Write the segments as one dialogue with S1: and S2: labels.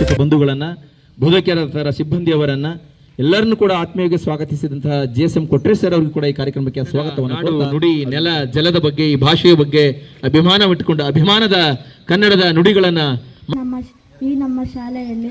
S1: ಗುರುಗಳನ್ನ ಬೋಧಕರ ಸಿಬ್ಬಂದಿಯವರನ್ನ ಎಲ್ಲರನ್ನು ಕೂಡ ಆತ್ಮೀಯವಾಗಿ ಸ್ವಾಗತಿಸಿದಂತಹ G S M Kotresh sir ಅವರಿಗೂ ಕೂಡ ಈ ಕಾರ್ಯಕ್ರಮಕ್ಕೆ ಸ್ವಾಗತವನ್ನು
S2: ನಾಡು ನುಡಿ ನೆಲ ಜಲದ ಬಗ್ಗೆ ಈ ಭಾಷೆಯ ಬಗ್ಗೆ ಅಭಿಮಾನವಿಟ್ಟುಕೊಂಡು ಅಭಿಮಾನದ ಕನ್ನಡದ ನುಡಿಗಳನ್ನ
S3: ನಮ್ಮ ಈ ನಮ್ಮ ಶಾಲೆಯಲ್ಲಿ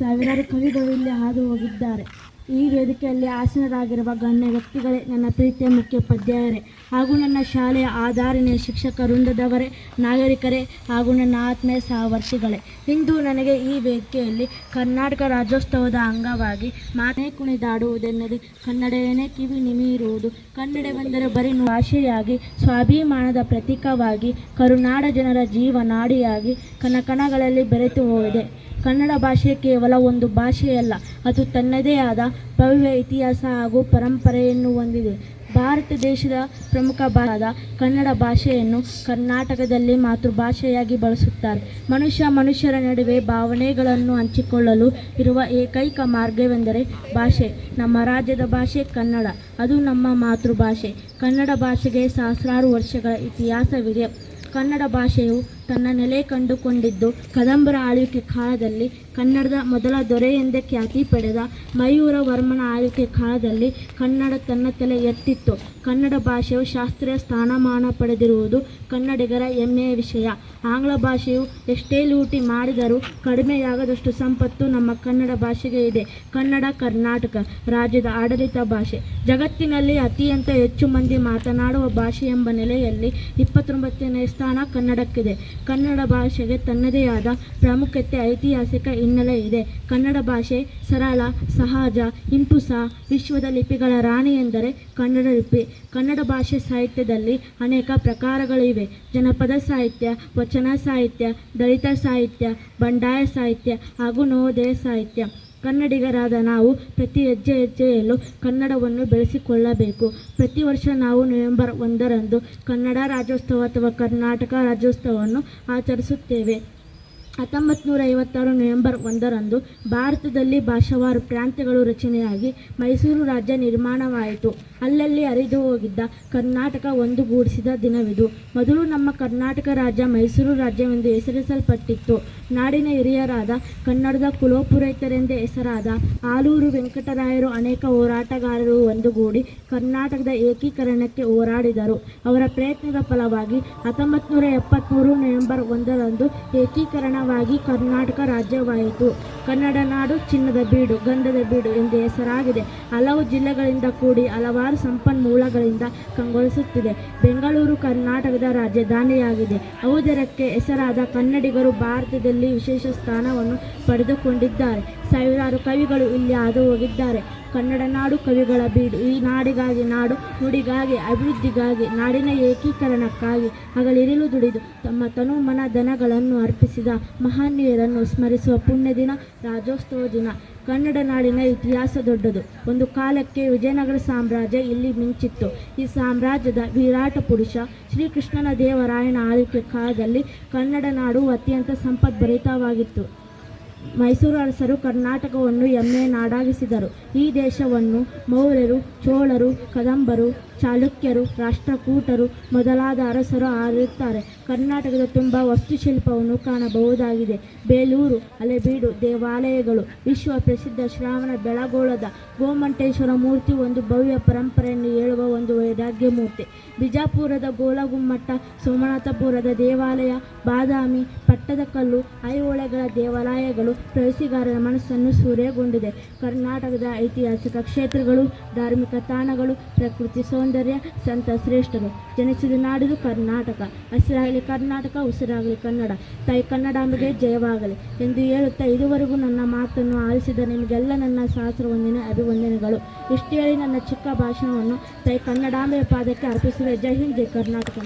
S3: ಸಾವಿರಾರು ಕವಿಗಳು ಇಲ್ಲಿ ಹಾದು ಹೋಗಿದ್ದಾರೆ. ಈ ವೇದಿಕೆಯಲ್ಲಿ ಆಸೀನರಾಗಿರುವ ಗಣ್ಯ ವ್ಯಕ್ತಿಗಳೇ ನನ್ನ ಪ್ರೀತಿಯ ಮುಖ್ಯೋಪಾಧ್ಯಾಯರೇ ಹಾಗೂ ನನ್ನ ಶಾಲೆಯ ಆಧಾರಿನ ಶಿಕ್ಷಕ ವೃಂದದವರೇ, ನಾಗರಿಕರೇ ಹಾಗೂ ನನ್ನ ಆತ್ಮೀಯ ಸಹವರ್ತಿಗಳೇ. ಇಂದು ನನಗೆ ಈ ವೇದಿಕೆಯಲ್ಲಿ ಕರ್ನಾಟಕ ರಾಜ್ಯೋತ್ಸವದ ಅಂಗವಾಗಿ ಮಾತೇ ಕುಣಿದಾಡುವುದೆನ್ನದೆ ಕನ್ನಡವೇನೇ ಕಿವಿ ನಿಮಿರುವುದು. ಕನ್ನಡವೆಂದರೆ ಬರೀ ಭಾಷೆಯಾಗಿ, ಸ್ವಾಭಿಮಾನದ ಪ್ರತೀಕವಾಗಿ, ಕರುನಾಡ ಜನರ ಜೀವನಾಡಿಯಾಗಿ ಕಣಕಣಗಳಲ್ಲಿ ಬೆರೆತು ಹೋಗಿದೆ. ಕನ್ನಡ ಭಾಷೆ ಕೇವಲ ಒಂದು ಭಾಷೆಯಲ್ಲ ಅದು ತನ್ನದೇ ಆದ ಭವ್ಯ ಇತಿಹಾಸ ಹಾಗೂ ಪರಂಪರೆಯನ್ನು ಹೊಂದಿದೆ. ಭಾರತ ದೇಶದ ಪ್ರಮುಖ ಭಾಗದ ಕನ್ನಡ ಭಾಷೆಯನ್ನು ಕರ್ನಾಟಕದಲ್ಲಿ ಮಾತೃಭಾಷೆಯಾಗಿ ಬಳಸುತ್ತಾರೆ. ಮನುಷ್ಯ ಮನುಷ್ಯರ ನಡುವೆ ಭಾವನೆಗಳನ್ನು ಹಂಚಿಕೊಳ್ಳಲು ಇರುವ ಏಕೈಕ ಮಾರ್ಗವೆಂದರೆ ಭಾಷೆ. ನಮ್ಮ ರಾಜ್ಯದ ಭಾಷೆ ಕನ್ನಡ, ಅದು ನಮ್ಮ ಮಾತೃಭಾಷೆ. ಕನ್ನಡ ಭಾಷೆಗೆ ಸಹಸ್ರಾರು ವರ್ಷಗಳ ಇತಿಹಾಸವಿದೆ. ಕನ್ನಡ ಭಾಷೆಯು ತನ್ನ ನೆಲೆ ಕಂಡುಕೊಂಡಿದ್ದು ಕದಂಬರ ಆಳ್ವಿಕೆ ಕಾಲದಲ್ಲಿ ಕನ್ನಡದ ಮೊದಲ ದೊರೆ ಎಂದೇ ಖ್ಯಾತಿ ಪಡೆದ ಮಯೂರ ವರ್ಮನ ಆಳ್ವಿಕೆ ಕಾಲದಲ್ಲಿ ಕನ್ನಡ ತನ್ನ ತಲೆ ಎತ್ತಿತ್ತು. ಕನ್ನಡ ಭಾಷೆಯು ಶಾಸ್ತ್ರೀಯ ಸ್ಥಾನಮಾನ ಪಡೆದಿರುವುದು ಕನ್ನಡಿಗರ ಹೆಮ್ಮೆಯ ವಿಷಯ. ಆಂಗ್ಲ ಭಾಷೆಯು ಎಷ್ಟೇ ಲೂಟಿ ಮಾಡಿದರೂ ಕಡಿಮೆಯಾಗದಷ್ಟು ಸಂಪತ್ತು ನಮ್ಮ ಕನ್ನಡ ಭಾಷೆಗೆ ಇದೆ. ಕನ್ನಡ ಕರ್ನಾಟಕ, ರಾಜ್ಯದ ಆಡಳಿತ ಭಾಷೆ. ಜಗತ್ತಿನಲ್ಲಿ ಅತ್ಯಂತ ಹೆಚ್ಚು ಮಂದಿ ಮಾತನಾಡುವ ಭಾಷೆ ಎಂಬ ನೆಲೆಯಲ್ಲಿ ಇಪ್ಪತ್ತೊಂಬತ್ತನೇ ಸ್ಥಾನ ಕನ್ನಡಕ್ಕಿದೆ. ಕನ್ನಡ ಭಾಷೆಗೆ ತನ್ನದೇ ಆದ ಪ್ರಾಮುಖ್ಯತೆ, ಐತಿಹಾಸಿಕ ಹಿನ್ನೆಲೆ ಇದೆ. ಕನ್ನಡ ಭಾಷೆ ಸರಳ, ಸಹಜ ಇಂಪುಸ ವಿಶ್ವದ ಲಿಪಿಗಳ ರಾಣಿ ಎಂದರೆ ಕನ್ನಡ ಲಿಪಿ. ಕನ್ನಡ ಭಾಷೆ ಸಾಹಿತ್ಯದಲ್ಲಿ ಅನೇಕ ಪ್ರಕಾರಗಳಿವೆ. ಜನಪದ ಸಾಹಿತ್ಯ, ವಚನ ಸಾಹಿತ್ಯ, ದಲಿತ ಸಾಹಿತ್ಯ, ಬಂಡಾಯ ಸಾಹಿತ್ಯ ಹಾಗೂ ನವೋದಯ ಸಾಹಿತ್ಯ. ಕನ್ನಡಿಗರಾದ ನಾವು ಪ್ರತಿ ಹೆಜ್ಜೆ ಹೆಜ್ಜೆಯಲ್ಲೂ ಕನ್ನಡವನ್ನು ಬೆಳೆಸಿಕೊಳ್ಳಬೇಕು. ಪ್ರತಿ ವರ್ಷ ನಾವು ನವೆಂಬರ್ ಒಂದರಂದು ಕನ್ನಡ ರಾಜ್ಯೋತ್ಸವ ಅಥವಾ ಕರ್ನಾಟಕ ರಾಜ್ಯೋತ್ಸವವನ್ನು ಆಚರಿಸುತ್ತೇವೆ. ಹತ್ತೊಂಬತ್ತು ನೂರ ಐವತ್ತಾರು ನವೆಂಬರ್ ಒಂದರಂದು ಭಾರತದಲ್ಲಿ ಭಾಷಾವಾರು ಪ್ರಾಂತ್ಯಗಳು ರಚನೆಯಾಗಿ ಮೈಸೂರು ರಾಜ್ಯ ನಿರ್ಮಾಣವಾಯಿತು. ಅಲ್ಲಲ್ಲಿ ಹರಿದು ಹೋಗಿದ್ದ ಕರ್ನಾಟಕ ಒಂದುಗೂಡಿಸಿದ ದಿನವಿದು. ಮೊದಲು ನಮ್ಮ ಕರ್ನಾಟಕ ರಾಜ್ಯ ಮೈಸೂರು ರಾಜ್ಯವೆಂದು ಹೆಸರಿಸಲ್ಪಟ್ಟಿತ್ತು. ನಾಡಿನ ಹಿರಿಯರಾದ ಕನ್ನಡದ ಕುಲೋಪುರೈತರೆಂದೇ ಹೆಸರಾದ ಆಲೂರು ವೆಂಕಟರಾಯರು ಅನೇಕ ಹೋರಾಟಗಾರರು ಒಂದುಗೂಡಿ ಕರ್ನಾಟಕದ ಏಕೀಕರಣಕ್ಕೆ ಹೋರಾಡಿದರು. ಅವರ ಪ್ರಯತ್ನದ ಫಲವಾಗಿ ಹತ್ತೊಂಬತ್ತು ನೂರ ಎಪ್ಪತ್ತ್ಮೂರು ನವೆಂಬರ್ ಒಂದರಂದು ಏಕೀಕರಣವಾಗಿ ಕರ್ನಾಟಕ ರಾಜ್ಯವಾಯಿತು. ಕನ್ನಡ ನಾಡು ಚಿನ್ನದ ಬೀಡು, ಗಂಧದ ಬೀಡು ಎಂದು ಹೆಸರಾಗಿದೆ. ಹಲವು ಜಿಲ್ಲೆಗಳಿಂದ ಕೂಡಿ ಹಲವಾರು ಸಂಪನ್ಮೂಲಗಳಿಂದ ಕಂಗೊಳಿಸುತ್ತಿದೆ. ಬೆಂಗಳೂರು ಕರ್ನಾಟಕದ ರಾಜಧಾನಿಯಾಗಿದೆ. ಔದರಕ್ಕೆ ಹೆಸರಾದ ಕನ್ನಡಿಗರು ಭಾರತದಲ್ಲಿ ವಿಶೇಷ ಸ್ಥಾನವನ್ನು ಪಡೆದುಕೊಂಡಿದ್ದಾರೆ. ಸಾವಿರಾರು ಕವಿಗಳು ಇಲ್ಲಿ ಹಾದು ಹೋಗಿದ್ದಾರೆ. ಕನ್ನಡ ನಾಡು ಕವಿಗಳ ಬೀಡು. ಈ ನಾಡಿಗಾಗಿ ನಾಡು, ನುಡಿಗಾಗಿ, ಅಭಿವೃದ್ಧಿಗಾಗಿ, ನಾಡಿನ ಏಕೀಕರಣಕ್ಕಾಗಿ ಹಗಲಿರುಳು ದುಡಿದು ತಮ್ಮ ತನು ಮನ ಧನಗಳನ್ನು ಅರ್ಪಿಸಿದ ಮಹನೀಯರನ್ನು ಸ್ಮರಿಸುವ ಪುಣ್ಯ ದಿನ ರಾಜ್ಯೋತ್ಸವ ದಿನ. ಕನ್ನಡ ನಾಡಿನ ಇತಿಹಾಸ ದೊಡ್ಡದು. ಒಂದು ಕಾಲಕ್ಕೆ ವಿಜಯನಗರ ಸಾಮ್ರಾಜ್ಯ ಇಲ್ಲಿ ಮಿಂಚಿತ್ತು. ಈ ಸಾಮ್ರಾಜ್ಯದ ವಿರಾಟ ಪುರುಷ ಶ್ರೀಕೃಷ್ಣನ ದೇವರಾಯನ ಆಳ್ವಿಕೆ ಕಾಲದಲ್ಲಿ ಕನ್ನಡ ನಾಡು ಅತ್ಯಂತ ಸಂಪದ್ಭರಿತವಾಗಿತ್ತು. ಮೈಸೂರು ಅರಸರು ಕರ್ನಾಟಕವನ್ನು ಎಮ್ಮೆ ನಾಡಾಗಿಸಿದರು. ಈ ದೇಶವನ್ನು ಮೌರ್ಯರು ಚೋಳರು ಕದಂಬರು ಚಾಲುಕ್ಯರು, ರಾಷ್ಟ್ರಕೂಟರು ಮೊದಲಾದ ಅರಸರು ಆಳಿರುತ್ತಾರೆ ಕರ್ನಾಟಕದ ತುಂಬ ವಸ್ತುಶಿಲ್ಪವನ್ನು ಕಾಣಬಹುದಾಗಿದೆ. ಬೇಲೂರು ಅಲೆಬೀಡು ದೇವಾಲಯಗಳು, ವಿಶ್ವ ಪ್ರಸಿದ್ಧ ಶ್ರಾವಣ ಬೆಳಗೋಳದ ಗೋಮಂಟೇಶ್ವರ ಮೂರ್ತಿ ಒಂದು ಭವ್ಯ ಪರಂಪರೆಯನ್ನು ಹೇಳುವ ಒಂದು ವೈರಾಗ್ಯ ಮೂರ್ತಿ ಬಿಜಾಪುರದ ಗೋಲಗುಮ್ಮಟ್ಟ ಸೋಮನಾಥಪುರದ ದೇವಾಲಯ, ಬಾದಾಮಿ ಪಟ್ಟದಕಲ್ಲು ಐಹೊಳೆಗಳ ದೇವಾಲಯಗಳು ಪ್ರವಾಸಿಗಾರರ ಮನಸ್ಸನ್ನು ಸೂರ್ಯಗೊಂಡಿದೆ ಕರ್ನಾಟಕದ ಐತಿಹಾಸಿಕ ಕ್ಷೇತ್ರಗಳು, ಧಾರ್ಮಿಕ ತಾಣಗಳು, ಪ್ರಕೃತಿ ಸೌಂದರ್ಯ ಸಂತ ಶ್ರೇಷ್ಠರು ಜನಿಸಿದ ನಾಡಿದು ಕರ್ನಾಟಕ. ಹಸಿರಾಗಲಿ ಕರ್ನಾಟಕ, ಉಸಿರಾಗಲಿ ಕನ್ನಡ. ತಾಯಿ ಕನ್ನಡಾಂಬೆಗೆ ಜಯವಾಗಲಿ ಎಂದು ಹೇಳುತ್ತಾ ಇದುವರೆಗೂ ನನ್ನ ಮಾತನ್ನು ಆಲಿಸಿದ ನಿಮಗೆಲ್ಲ ನನ್ನ ಸಹಸ್ರ ವಂದನೆ ಅಭಿವಂದನೆಗಳು. ಇಷ್ಟು ಹೇಳಿ ನನ್ನ ಚಿಕ್ಕ ಭಾಷಣವನ್ನು ತಾಯಿ ಕನ್ನಡಾಂಬೆಯ ಪಾದಕ್ಕೆ ಅರ್ಪಿಸುವೆ. ಜೈ ಹಿಂದ್, ಜೈ ಕರ್ನಾಟಕ.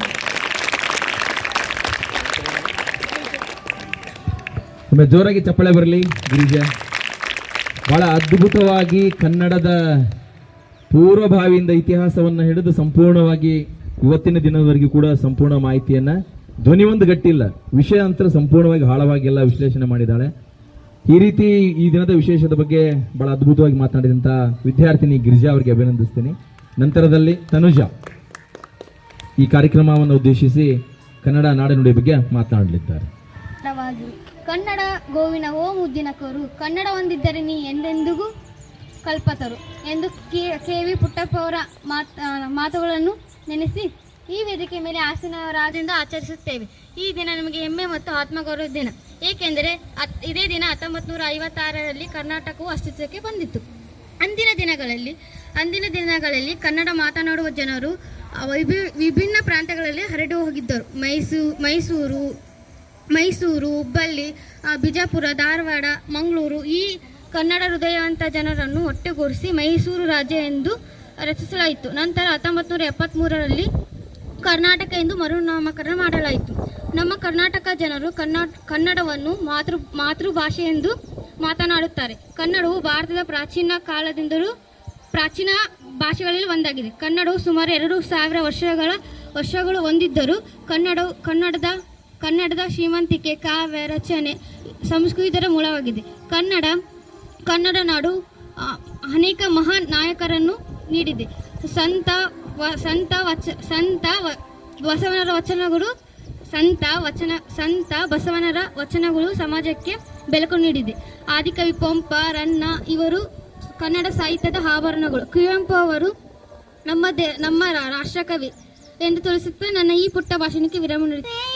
S1: ಜೋರಾಗಿ ಚಪ್ಪಳೆ ಬರಲಿ, ಗಿರಿಜಾ. ಬಹಳ ಅದ್ಭುತವಾಗಿ ಕನ್ನಡದ ಪೂರ್ವಭಾವಿಯಿಂದ ಇತಿಹಾಸವನ್ನು ಹಿಡಿದು ಸಂಪೂರ್ಣವಾಗಿ ಇವತ್ತಿನ ದಿನದವರೆಗೂ ಕೂಡ ಸಂಪೂರ್ಣ ಮಾಹಿತಿಯನ್ನ ಧ್ವನಿ ಒಂದು ಗಟ್ಟಿಲ್ಲ, ವಿಷಯ ಅಂತರ ಸಂಪೂರ್ಣವಾಗಿ ಆಳವಾಗಿ ಎಲ್ಲ ವಿಶ್ಲೇಷಣೆ ಮಾಡಿದ್ದಾಳೆ. ಈ ರೀತಿ ಈ ದಿನದ ವಿಶೇಷದ ಬಗ್ಗೆ ಬಹಳ ಅದ್ಭುತವಾಗಿ ಮಾತನಾಡಿದಂತ ವಿದ್ಯಾರ್ಥಿನಿ ಗಿರಿಜಾ ಅವರಿಗೆ ಅಭಿನಂದಿಸ್ತೀನಿ. ನಂತರದಲ್ಲಿ ತನುಜಾ. ಈ ಕಾರ್ಯಕ್ರಮವನ್ನು ಉದ್ದೇಶಿಸಿ ಕನ್ನಡ ನಾಡನುಡಿ ಬಗ್ಗೆ ಮಾತನಾಡಲಿದ್ದಾರೆ.
S4: ಕನ್ನಡ ಗೋವಿನ ಓ ಮುದ್ದಿನ ಕೋರು, ಕನ್ನಡ ಹೊಂದಿದ್ದರೆ ನೀ ಎಂದೆಂದಿಗೂ ಕಲ್ಪತರು ಎಂದು ಕೆ ವಿ ಪುಟ್ಟಪ್ಪ ಅವರ ಮಾತ್ ಮಾತುಗಳನ್ನು ನೆನೆಸಿ ಈ ವೇದಿಕೆ ಮೇಲೆ ಹಾಸನ ರಾಜ್ಯದಿಂದ ಆಚರಿಸುತ್ತೇವೆ. ಈ ದಿನ ನಮಗೆ ಹೆಮ್ಮೆ ಮತ್ತು ಆತ್ಮಗೌರವ ದಿನ. ಏಕೆಂದರೆ ಇದೇ ದಿನ ಹತ್ತೊಂಬತ್ತು ನೂರ ಐವತ್ತಾರರಲ್ಲಿ ಕರ್ನಾಟಕವು ಅಸ್ತಿತ್ವಕ್ಕೆ ಬಂದಿತ್ತು. ಅಂದಿನ ದಿನಗಳಲ್ಲಿ ಅಂದಿನ ದಿನಗಳಲ್ಲಿ ಕನ್ನಡ ಮಾತನಾಡುವ ಜನರು ವಿಭಿ- ವಿಭಿನ್ನ ಪ್ರಾಂತ್ಯಗಳಲ್ಲಿ ಹರಡಿ ಹೋಗಿದ್ದರು. ಮೈಸೂ ಮೈಸೂರು ಮೈಸೂರು, ಹುಬ್ಬಳ್ಳಿ ಬಿಜಾಪುರ, ಧಾರವಾಡ, ಮಂಗಳೂರು ಈ ಕನ್ನಡ ಹೃದಯವಂತ ಜನರನ್ನು ಒಟ್ಟುಗೂಡಿಸಿ ಮೈಸೂರು ರಾಜ್ಯ ಎಂದು ರಚಿಸಲಾಯಿತು. ನಂತರ ಹತ್ತೊಂಬತ್ತು ನೂರ ಎಪ್ಪತ್ತ್ಮೂರರಲ್ಲಿ ಕರ್ನಾಟಕ ಎಂದು ಮರುನಾಮಕರಣ ಮಾಡಲಾಯಿತು. ನಮ್ಮ ಕರ್ನಾಟಕ ಜನರು ಕನ್ನಡ, ಕನ್ನಡವನ್ನು ಮಾತೃ, ಮಾತೃಭಾಷೆ ಎಂದು ಮಾತನಾಡುತ್ತಾರೆ. ಕನ್ನಡವು ಭಾರತದ ಪ್ರಾಚೀನ ಕಾಲದಿಂದಲೂ ಪ್ರಾಚೀನ ಭಾಷೆಗಳಲ್ಲಿ ಒಂದಾಗಿದೆ. ಕನ್ನಡವು ಸುಮಾರು ಎರಡು ಸಾವಿರ ವರ್ಷಗಳ, ವರ್ಷಗಳು ಹೊಂದಿದ್ದರೂ ಕನ್ನಡವು, ಕನ್ನಡದ ಕನ್ನಡದ ಶ್ರೀಮಂತಿಕೆ, ಕಾವ್ಯ, ರಚನೆ ಸಂಸ್ಕೃತದ ಮೂಲವಾಗಿದೆ. ಕನ್ನಡ ಕನ್ನಡ ನಾಡು ಅನೇಕ ಮಹಾನ್ ನಾಯಕರನ್ನು ನೀಡಿದೆ. ಸಂತ ವ, ಸಂತ ವಚ, ಸಂತ ಬಸವನರ ವಚನಗಳು, ಸಂತ ವಚನ, ಸಂತ ಬಸವನರ ವಚನಗಳು ಸಮಾಜಕ್ಕೆ ಬೆಳಕು ನೀಡಿದೆ. ಆದಿಕವಿ ಪೊಂಪ, ರನ್ನ ಇವರು ಕನ್ನಡ ಸಾಹಿತ್ಯದ ಆಭರಣಗಳು. ಕುವೆಂಪು ಅವರು ನಮ್ಮ ದೇ, ನಮ್ಮ ರಾಷ್ಟ್ರಕವಿ ಎಂದು ತಿಳಿಸುತ್ತಾ ನನ್ನ ಈ ಪುಟ್ಟ ಭಾಷಣಕ್ಕೆ ವಿರಾಮ ನೀಡುತ್ತೇನೆ.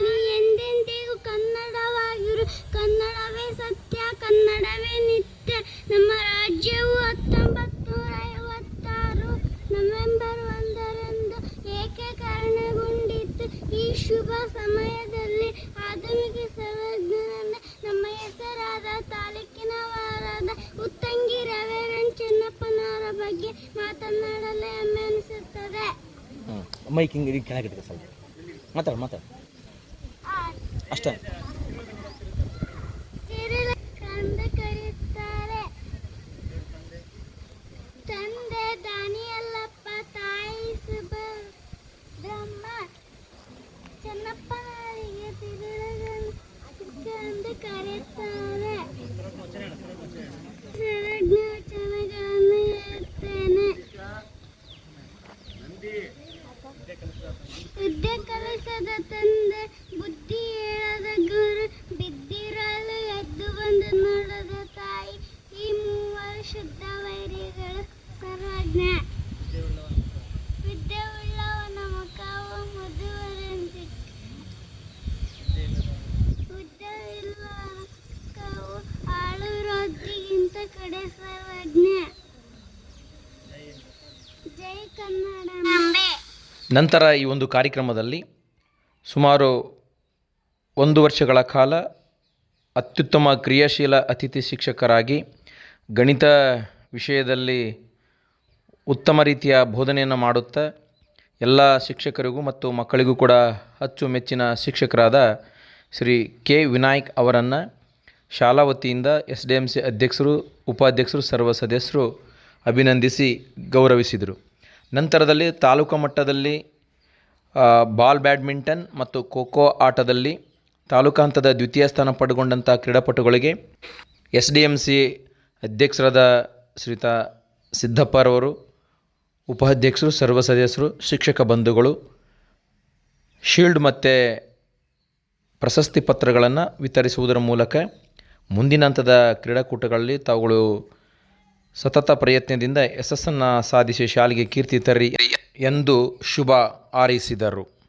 S5: ನೀ ಎಂದೆಂದಿಗೂ ಕನ್ನಡವಾಗಿರು. ಕನ್ನಡವೇ ಸತ್ಯ, ಕನ್ನಡವೇ ನಿತ್ಯ. ನಮ್ಮ ರಾಜ್ಯವು ಹತ್ತೊಂಬತ್ತು ಐವತ್ತಾರು ನವೆಂಬರ್ ಒಂದರಂದು ಏಕೀಕರಣಗೊಂಡಿತ್ತು ಈ ಶುಭ ಸಮಯದಲ್ಲಿ ಆಧುನಿಕ ಸರ್ವಜ್ಞರನ್ನ ನಮ್ಮ ಹೆಸರಾದ ತಾಲೂಕಿನವರಾದ ಉತ್ತಂಗಿ ರವೇರನ್ ಚೆನ್ನಪ್ಪನವರ ಬಗ್ಗೆ ಮಾತನಾಡಲು ಹೆಮ್ಮೆ ಅನಿಸುತ್ತದೆ.
S6: ಮೈಕಿಂಗ್ ಹಿಂಗೆ ಸರ್ ಮಾತಾಡು ಮಾತಾಡು. ಅಷ್ಟೇ.
S5: ವಿದ್ಯೆ ಕಲಿಸದ ತಂದೆ ಬುದ್ಧಿ
S6: ನಂತರ ಈ ಒಂದು ಕಾರ್ಯಕ್ರಮದಲ್ಲಿ ಸುಮಾರು ಒಂದು ವರ್ಷಗಳ ಕಾಲ ಅತ್ಯುತ್ತಮ ಕ್ರಿಯಾಶೀಲ ಅತಿಥಿ ಶಿಕ್ಷಕರಾಗಿ ಗಣಿತ ವಿಷಯದಲ್ಲಿ ಉತ್ತಮ ರೀತಿಯ ಬೋಧನೆಯನ್ನು ಮಾಡುತ್ತಾ ಎಲ್ಲ ಶಿಕ್ಷಕರಿಗೂ ಮತ್ತು ಮಕ್ಕಳಿಗೂ ಕೂಡ ಅಚ್ಚುಮೆಚ್ಚಿನ ಶಿಕ್ಷಕರಾದ ಶ್ರೀ ಕೆ ವಿನಾಯಕ್ ಅವರನ್ನು ಶಾಲಾ ವತಿಯಿಂದ ಎಸ್ ಡಿ ಎಂ ಸಿ ಅಧ್ಯಕ್ಷರು, ಉಪಾಧ್ಯಕ್ಷರು, ಸರ್ವ ಸದಸ್ಯರು ಅಭಿನಂದಿಸಿ ಗೌರವಿಸಿದರು. ನಂತರದಲ್ಲಿ ತಾಲೂಕು ಮಟ್ಟದಲ್ಲಿ ಬಾಲ್ ಬ್ಯಾಡ್ಮಿಂಟನ್ ಮತ್ತು ಖೋಖೋ ಆಟದಲ್ಲಿ ತಾಲೂಕು ಹಂತದ ದ್ವಿತೀಯ ಸ್ಥಾನ ಪಡೆದುಕೊಂಡಂಥ ಕ್ರೀಡಾಪಟುಗಳಿಗೆ ಎಸ್ ಡಿ ಎಂ ಸಿ ಅಧ್ಯಕ್ಷರಾದ ಶ್ರೀತ ಸಿದ್ದಪ್ಪರವರು ಉಪಾಧ್ಯಕ್ಷರು, ಸರ್ವ ಸದಸ್ಯರು, ಶಿಕ್ಷಕ ಬಂಧುಗಳು, ಶೀಲ್ಡ್ ಮತ್ತು ಪ್ರಶಸ್ತಿ ಪತ್ರಗಳನ್ನು ವಿತರಿಸುವುದರ ಮೂಲಕ ಮುಂದಿನ ಹಂತದ ಕ್ರೀಡಾಕೂಟಗಳಲ್ಲಿ ತಾವುಗಳು ಸತತ ಪ್ರಯತ್ನದಿಂದ ಯಶಸ್ಸನ್ನು ಸಾಧಿಸಿ ಶಾಲೆಗೆ ಕೀರ್ತಿ ತರ್ರಿ ಎಂದು ಶುಭ ಹಾರೈಸಿದರು.